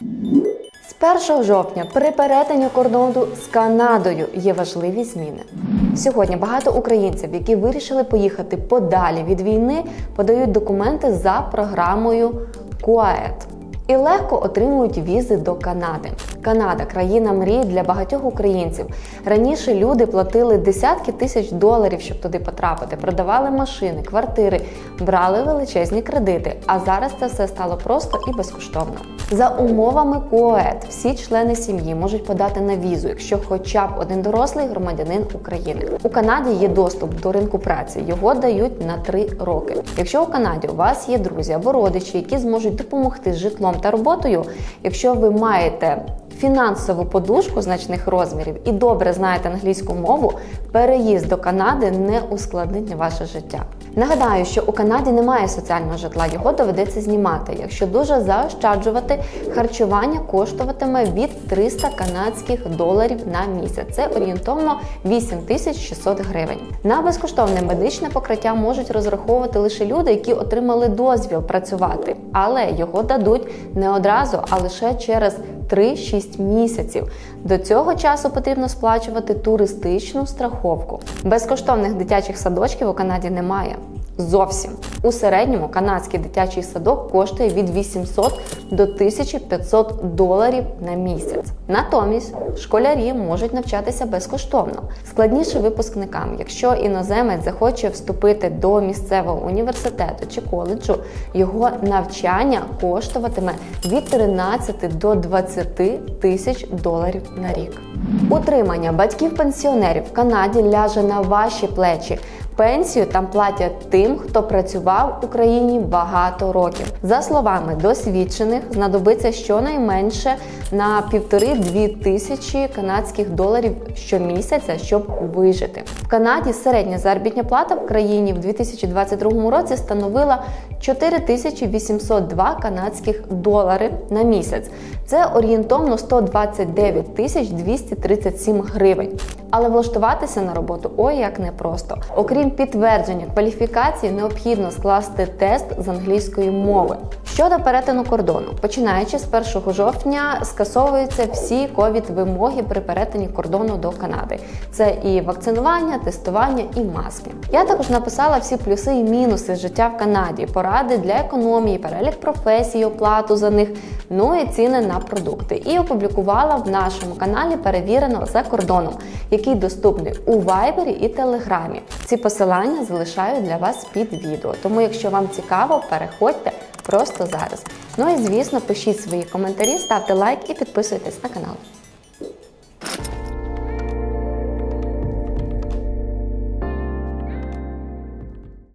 З 1 жовтня при перетині кордону з Канадою є важливі зміни. Сьогодні багато українців, які вирішили поїхати подалі від війни, подають документи за програмою КУАЕТ і легко отримують візи до Канади. Канада країна мрій для багатьох українців. Раніше люди платили десятки тисяч доларів, щоб туди потрапити, продавали машини, квартири, брали величезні кредити. А зараз це все стало просто і безкоштовно. За умовами КОЕД всі члени сім'ї можуть подати на візу, якщо хоча б один дорослий громадянин України. У Канаді є доступ до ринку праці. Його дають на 3 роки. Якщо у Канаді у вас є друзі або родичі, які зможуть допомогти з житлом та роботою, якщо ви маєте фінансову подушку значних розмірів і добре знаєте англійську мову, переїзд до Канади не ускладнить ваше життя. Нагадаю, що у Канаді немає соціального житла, його доведеться знімати. Якщо дуже заощаджувати, харчування коштуватиме від 300 канадських доларів на місяць. Це орієнтовно 8600 гривень. На безкоштовне медичне покриття можуть розраховувати лише люди, які отримали дозвіл працювати, але його дадуть не одразу, а лише через 3-6 місяців. До цього часу потрібно сплачувати туристичну страховку. Безкоштовних дитячих садочків у Канаді немає. Зовсім у середньому канадський дитячий садок коштує від 800 до 1500 доларів на місяць. Натомість школярі можуть навчатися безкоштовно. Складніше випускникам, якщо іноземець захоче вступити до місцевого університету чи коледжу, його навчання коштуватиме від 13 до 20 тисяч доларів на рік. Утримання батьків-пенсіонерів в Канаді ляже на ваші плечі. Пенсію там платять тим, хто працював в Україні багато років. За словами досвідчених, знадобиться щонайменше на півтори-дві тисячі канадських доларів щомісяця, щоб вижити. В Канаді середня заробітня плата в країні в 2022 році становила 4802 канадських долари на місяць. Це орієнтовно 129 тисяч 237 гривень. Але влаштуватися на роботу ой як непросто. Окрім підтвердження кваліфікації, необхідно скласти тест з англійської мови. Щодо перетину кордону, починаючи з 1 жовтня, скасовуються всі ковід-вимоги при перетині кордону до Канади. Це і вакцинування, тестування, і маски. Я також написала всі плюси і мінуси життя в Канаді, поради для економії, перелік професій, оплату за них, ну і ціни на продукти. І опублікувала в нашому каналі Перевірено за кордоном, який доступний у Вайбері і Телеграмі. Ці посилання залишаю для вас під відео. Тому, якщо вам цікаво, переходьте просто зараз. Ну і звісно, пишіть свої коментарі, ставте лайк і підписуйтесь на канал.